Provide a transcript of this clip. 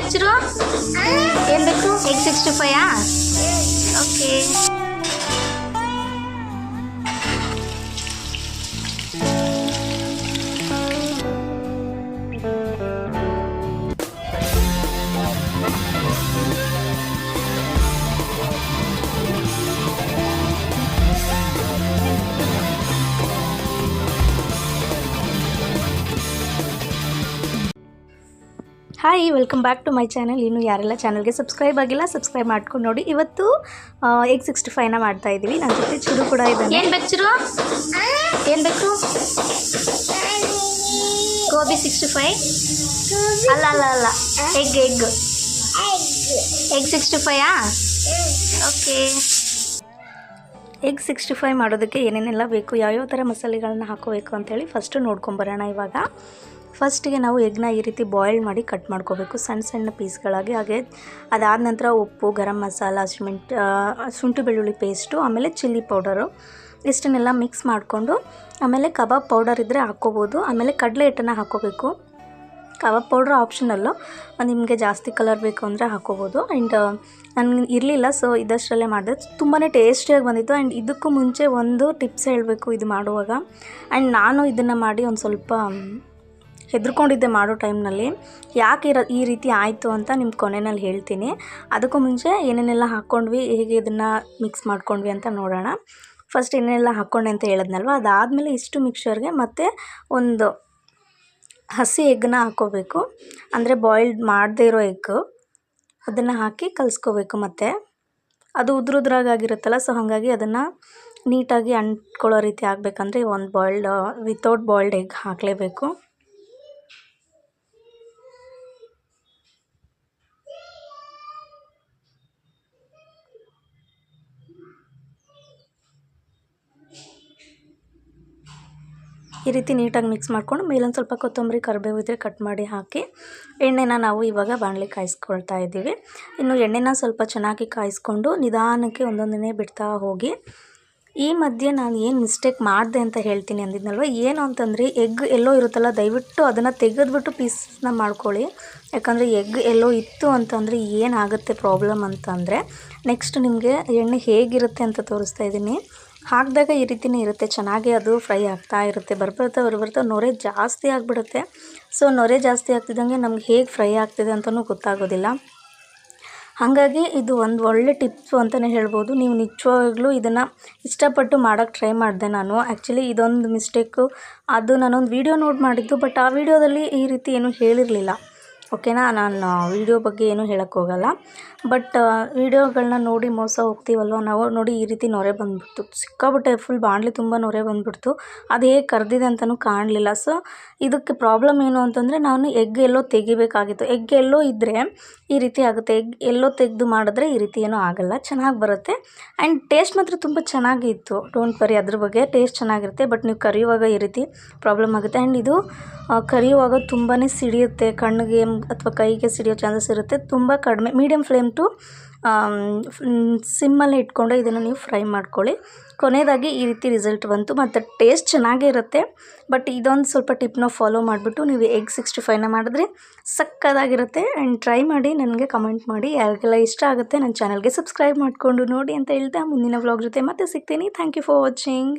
ಬೇಕು ಚಿರು ಏನು ಬೇಕು egg sixty hi welcome back to my channel ಇನ್ನು ಯಾರೆಲ್ಲ ಚಾನಲ್ಗೆ ಸಬ್ಸ್ಕ್ರೈಬ್ ಆಗಿಲ್ಲ ಸಬ್ಸ್ಕ್ರೈಬ್ ಮಾಡ್ಕೊಂಡು ನೋಡಿ. ಇವತ್ತು ಎಗ್ ಸಿಕ್ಸ್ಟಿ ಫೈವ್ನ ಮಾಡ್ತಾ ಇದ್ದೀವಿ ನನ್ನ ಜೊತೆ ಚಿರು ಕೂಡ ಇದೆ ಏನು ಬೇಕು ಚಿರು? ಏನು ಬೇಕು? ಗೋಬಿ ಸಿಕ್ಸ್ಟಿ ಫೈವ್ ಅಲ್ಲ ಅಲ್ಲ ಅಲ್ಲ. ಎಗ್ ಎಗ್ ಎಗ್ ಸಿಕ್ಸ್ಟಿ ಫೈಯಾ ಓಕೆ ಎಗ್ ಸಿಕ್ಸ್ಟಿ ಫೈವ್ ಮಾಡೋದಕ್ಕೆ ಏನೇನೆಲ್ಲ ಬೇಕು ಯಾವ್ಯಾವ ಥರ ಮಸಾಲೆಗಳನ್ನ ಹಾಕೋಬೇಕು ಅಂತೇಳಿ ಫಸ್ಟು ನೋಡ್ಕೊಂಬರೋಣ ಇವಾಗ. ಫಸ್ಟಿಗೆ ನಾವು ಎಗ್ನ ಈ ರೀತಿ ಬಾಯ್ಲ್ ಮಾಡಿ ಕಟ್ ಮಾಡ್ಕೋಬೇಕು. ಸಣ್ಣ ಸಣ್ಣ ಪೀಸ್ಗಳಾಗಿ. ಹಾಗೆ ಅದಾದ ನಂತರ ಉಪ್ಪು, ಗರಂ ಮಸಾಲ ಹಸಿಮೆಂಟ್ ಶುಂಠಿ ಬೆಳ್ಳುಳ್ಳಿ ಪೇಸ್ಟು ಆಮೇಲೆ ಚಿಲ್ಲಿ ಪೌಡರು ಇಷ್ಟನ್ನೆಲ್ಲ ಮಿಕ್ಸ್ ಮಾಡಿಕೊಂಡು ಆಮೇಲೆ ಕಬಾಬ್ ಪೌಡರ್ ಇದ್ದರೆ ಹಾಕ್ಕೋಬೋದು. ಆಮೇಲೆ ಕಡಲೆ ಹಿಟ್ಟನ್ನು ಹಾಕ್ಕೋಬೇಕು. ಕಬಾಬ್ ಪೌಡ್ರ್ ಆಪ್ಷನಲ್ಲು ನಿಮಗೆ ಜಾಸ್ತಿ ಕಲರ್ ಬೇಕು ಅಂದರೆ ಹಾಕೋಬೋದು ಆ್ಯಂಡ್ ನನಗೆ ಇರಲಿಲ್ಲ ಸೊ ಇದಷ್ಟರಲ್ಲೇ ಮಾಡಿದೆ. ತುಂಬಾ ಟೇಸ್ಟಿಯಾಗಿ ಬಂದಿತ್ತು. ಆ್ಯಂಡ್ ಇದಕ್ಕೂ ಮುಂಚೆ ಒಂದು ಟಿಪ್ಸ್ ಹೇಳಬೇಕು ಇದು ಮಾಡುವಾಗ. ಆ್ಯಂಡ್ ನಾನು ಇದನ್ನು ಮಾಡಿ ಒಂದು ಸ್ವಲ್ಪ ಹೆದರ್ಕೊಂಡಿದ್ದೆ ಮಾಡೋ ಟೈಮ್ನಲ್ಲಿ. ಯಾಕೆ ಇರೋ, ಈ ರೀತಿ ಆಯಿತು ಅಂತ ನಿಮ್ಮ ಕೊನೆಯಲ್ಲಿ ಹೇಳ್ತೀನಿ. ಅದಕ್ಕೂ ಮುಂಚೆ ಏನೇನೆಲ್ಲ ಹಾಕ್ಕೊಂಡ್ವಿ, ಹೇಗೆ ಇದನ್ನು ಮಿಕ್ಸ್ ಮಾಡ್ಕೊಂಡ್ವಿ ಅಂತ ನೋಡೋಣ. ಫಸ್ಟ್ ಏನೇನೆಲ್ಲ ಹಾಕ್ಕೊಂಡೆ ಅಂತ ಹೇಳಿದ್ನಲ್ವ? ಅದಾದಮೇಲೆ ಇಷ್ಟು ಮಿಕ್ಸರ್ಗೆ ಮತ್ತೆ ಒಂದು ಹಸಿ ಎಗ್ನ ಹಾಕ್ಕೋಬೇಕು. ಅಂದರೆ ಬಾಯ್ಲ್ಡ್ ಮಾಡದೇ ಇರೋ ಎಗ್ ಅದನ್ನು ಹಾಕಿ ಕಲಿಸ್ಕೋಬೇಕು ಮತ್ತು. ಅದು ಉದ್ರುದ್ರಾಗಿರುತ್ತಲ್ಲ ಸೊ ಹಾಗಾಗಿ ಅದನ್ನು ನೀಟಾಗಿ ಅಂಟ್ಕೊಳ್ಳೋ ರೀತಿ ಆಗಬೇಕಂದ್ರೆ ಒಂದು ಬಾಯ್ಲ್ಡ್ ವಿತೌಟ್ ಬಾಯ್ಲ್ಡ್ ಎಗ್ ಹಾಕಲೇಬೇಕು. ಈ ರೀತಿ ನೀಟಾಗಿ ಮಿಕ್ಸ್ ಮಾಡ್ಕೊಂಡು ಮೇಲೊಂದು ಸ್ವಲ್ಪ ಕೊತ್ತಂಬರಿ ಕರಿಬೇವು ಇದ್ದರೆ ಕಟ್ ಮಾಡಿ ಹಾಕಿ ಎಣ್ಣೆನ ನಾವು ಇವಾಗ ಬಾಣಲೆ ಕಾಯಿಸ್ಕೊಳ್ತಾ ಇದ್ದೀವಿ. ಇನ್ನು ಎಣ್ಣೆನ ಸ್ವಲ್ಪ ಚೆನ್ನಾಗಿ ಕಾಯಿಸ್ಕೊಂಡು ನಿಧಾನಕ್ಕೆ ಒಂದೊಂದನೇ ಬಿಡ್ತಾ ಹೋಗಿ ಈ ಮಧ್ಯೆ ನಾನು ಏನು ಮಿಸ್ಟೇಕ್ ಮಾಡಿದೆ ಅಂತ ಹೇಳ್ತೀನಿ ಅಂದಿದ್ನಲ್ವ? ಏನು ಅಂತಂದರೆ ಎಗ್ ಎಲ್ಲೋ ಇರುತ್ತಲ್ಲ, ದಯವಿಟ್ಟು ಅದನ್ನು ತೆಗೆದ್ಬಿಟ್ಟು ಪೀಸ್ನ ಮಾಡ್ಕೊಳ್ಳಿ. ಯಾಕಂದರೆ ಎಗ್ ಎಲ್ಲೋ ಇತ್ತು ಅಂತಂದರೆ ಏನಾಗುತ್ತೆ ಪ್ರಾಬ್ಲಮ್ ಅಂತಂದರೆ ನೆಕ್ಸ್ಟ್ ನಿಮಗೆ ಎಣ್ಣೆ ಹೇಗಿರುತ್ತೆ ಅಂತ ತೋರಿಸ್ತಾ ಇದ್ದೀನಿ. ಹಾಕಿದಾಗ ಈ ರೀತಿಯೇ ಇರುತ್ತೆ. ಚೆನ್ನಾಗಿ ಅದು ಫ್ರೈ ಆಗ್ತಾ ಇರುತ್ತೆ. ಬರ್ಬರ್ತಾ ಬರ್ಬರ್ತಾ ನೊರೆ ಜಾಸ್ತಿ ಆಗಿಬಿಡುತ್ತೆ. ಸೊ, ನೊರೆ ಜಾಸ್ತಿ ಆಗ್ತಿದ್ದಂಗೆ ನಮ್ಗೆ ಹೇಗೆ ಫ್ರೈ ಆಗ್ತಿದೆ ಅಂತಲೂ ಗೊತ್ತಾಗೋದಿಲ್ಲ. ಹಾಗಾಗಿ ಇದು ಒಂದು ಒಳ್ಳೆ ಟಿಪ್ಸು ಅಂತಲೇ ಹೇಳ್ಬೋದು. ನೀವು ನಿಜವಾಗ್ಲೂ ಇದನ್ನು ಇಷ್ಟಪಟ್ಟು ಮಾಡೋಕ್ಕೆ ಟ್ರೈ ಮಾಡಿದೆ ನಾನು. ಆ್ಯಕ್ಚುಲಿ ಇದೊಂದು ಮಿಸ್ಟೇಕು. ಅದು ನಾನೊಂದು ವೀಡಿಯೋ ನೋಡಿ ಮಾಡಿದ್ದು, ಬಟ್ ಆ ವಿಡಿಯೋದಲ್ಲಿ ಈ ರೀತಿ ಏನೂ ಹೇಳಿರಲಿಲ್ಲ. ಓಕೆನಾ ನಾನು ವೀಡಿಯೋ ಬಗ್ಗೆ ಏನೂ ಹೇಳೋಕ್ಕೋಗಲ್ಲ ಬಟ್ ವೀಡಿಯೋಗಳನ್ನ ನೋಡಿ ಮೋಸ ಹೋಗ್ತೀವಲ್ವ? ನಾವು ನೋಡಿ ಈ ರೀತಿ ನೊರೆ ಬಂದುಬಿಡ್ತು. ಸಿಕ್ಕಾಬಿಟ್ಟೆ ಫುಲ್ ಬಾಣಲೆ ತುಂಬ ನೊರೆ ಬಂದುಬಿಡ್ತು. ಅದು ಹೇಗೆ ಕರೆದಿದೆ ಅಂತಲೂ ಕಾಣಲಿಲ್ಲ. ಸೊ ಇದಕ್ಕೆ ಪ್ರಾಬ್ಲಮ್ ಏನು ಅಂತಂದರೆ, ನಾನು ಎಗ್ ಎಲ್ಲೋ ತೆಗಿಬೇಕಾಗಿತ್ತು. ಎಗ್ ಎಲ್ಲೋ ಇದ್ದರೆ ಈ ರೀತಿ ಆಗುತ್ತೆ. ಎಗ್ ಎಲ್ಲೋ ತೆಗೆದು ಮಾಡಿದ್ರೆ ಈ ರೀತಿ ಏನೂ ಆಗಲ್ಲ. ಚೆನ್ನಾಗಿ ಬರುತ್ತೆ. ಆ್ಯಂಡ್ ಟೇಸ್ಟ್ ಮಾತ್ರ ತುಂಬ ಚೆನ್ನಾಗಿತ್ತು. ಡೋಂಟ್ ವರಿ ಅದ್ರ ಬಗ್ಗೆ ಟೇಸ್ಟ್ ಚೆನ್ನಾಗಿರುತ್ತೆ. ಬಟ್ ನೀವು ಕರಿಯುವಾಗ ಈ ರೀತಿ ಪ್ರಾಬ್ಲಮ್ ಆಗುತ್ತೆ. ಆ್ಯಂಡ್ ಇದು ಕರಿಯುವಾಗ ತುಂಬಾ ಸಿಡಿಯುತ್ತೆ. ಕಣ್ಣಿಗೆ ಅಥವಾ ಕೈಗೆ ಸಿಡಿಯೋ ಚಾನ್ಸಸ್ ಇರುತ್ತೆ. ತುಂಬ ಕಡಿಮೆ ಮೀಡಿಯಮ್ ಫ್ಲೇಮ್ ಟು ಸಿಮ್ಮಲ್ಲಿ ಇಟ್ಕೊಂಡು ಇದನ್ನು ನೀವು ಫ್ರೈ ಮಾಡ್ಕೊಳ್ಳಿ. ಕೊನೆಯದಾಗಿ ಈ ರೀತಿ ರಿಸಲ್ಟ್ ಬಂತು. ಮತ್ತು ಟೇಸ್ಟ್ ಚೆನ್ನಾಗೇ ಇರುತ್ತೆ. ಬಟ್ ಇದೊಂದು ಸ್ವಲ್ಪ ಟಿಪ್ನ ಫಾಲೋ ಮಾಡಿಬಿಟ್ಟು ನೀವು ಎಗ್ ಸಿಕ್ಸ್ಟಿ ಫೈವ್ನ ಮಾಡಿದ್ರೆ ಸಕ್ಕದಾಗಿರುತ್ತೆ. ಆ್ಯಂಡ್ ಟ್ರೈ ಮಾಡಿ, ನನಗೆ ಕಮೆಂಟ್ ಮಾಡಿ. ಯಾರಿಗೆಲ್ಲ ಇಷ್ಟ ಆಗುತ್ತೆ, ನನ್ನ ಚಾನಲ್ಗೆ ಸಬ್ಸ್ಕ್ರೈಬ್ ಮಾಡಿಕೊಂಡು ನೋಡಿ ಅಂತ ಹೇಳ್ತಾ ಮುಂದಿನ ವ್ಲಾಗ್ ಜೊತೆ ಮತ್ತೆ ಸಿಗ್ತೀನಿ. Thank you for watching